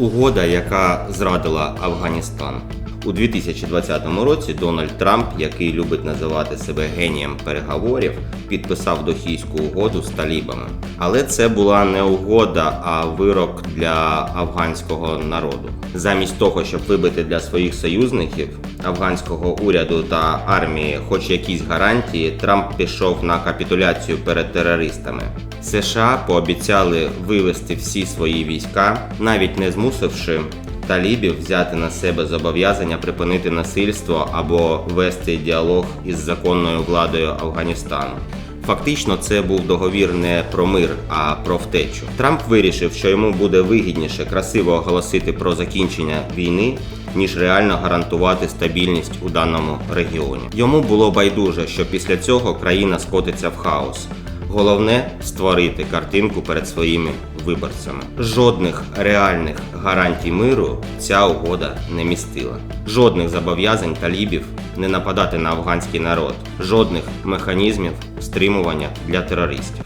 Угода, яка зрадила Афганістан. У 2020 році Дональд Трамп, який любить називати себе генієм переговорів, підписав дохійську угоду з талібами. Але це була не угода, а вирок для афганського народу. Замість того, щоб вибити для своїх союзників афганського уряду та армії хоч якісь гарантії, Трамп пішов на капітуляцію перед терористами. США пообіцяли вивести всі свої війська, навіть не змусивши талібів взяти на себе зобов'язання припинити насильство або вести діалог із законною владою Афганістану. Фактично, це був договір не про мир, а про втечу. Трамп вирішив, що йому буде вигідніше красиво оголосити про закінчення війни, ніж реально гарантувати стабільність у даному регіоні. Йому було байдуже, що після цього країна скотиться в хаос. Головне створити картинку перед своїми виборцями. Жодних реальних гарантій миру ця угода не містила. Жодних зобов'язань талібів не нападати на афганський народ, жодних механізмів стримування для терористів.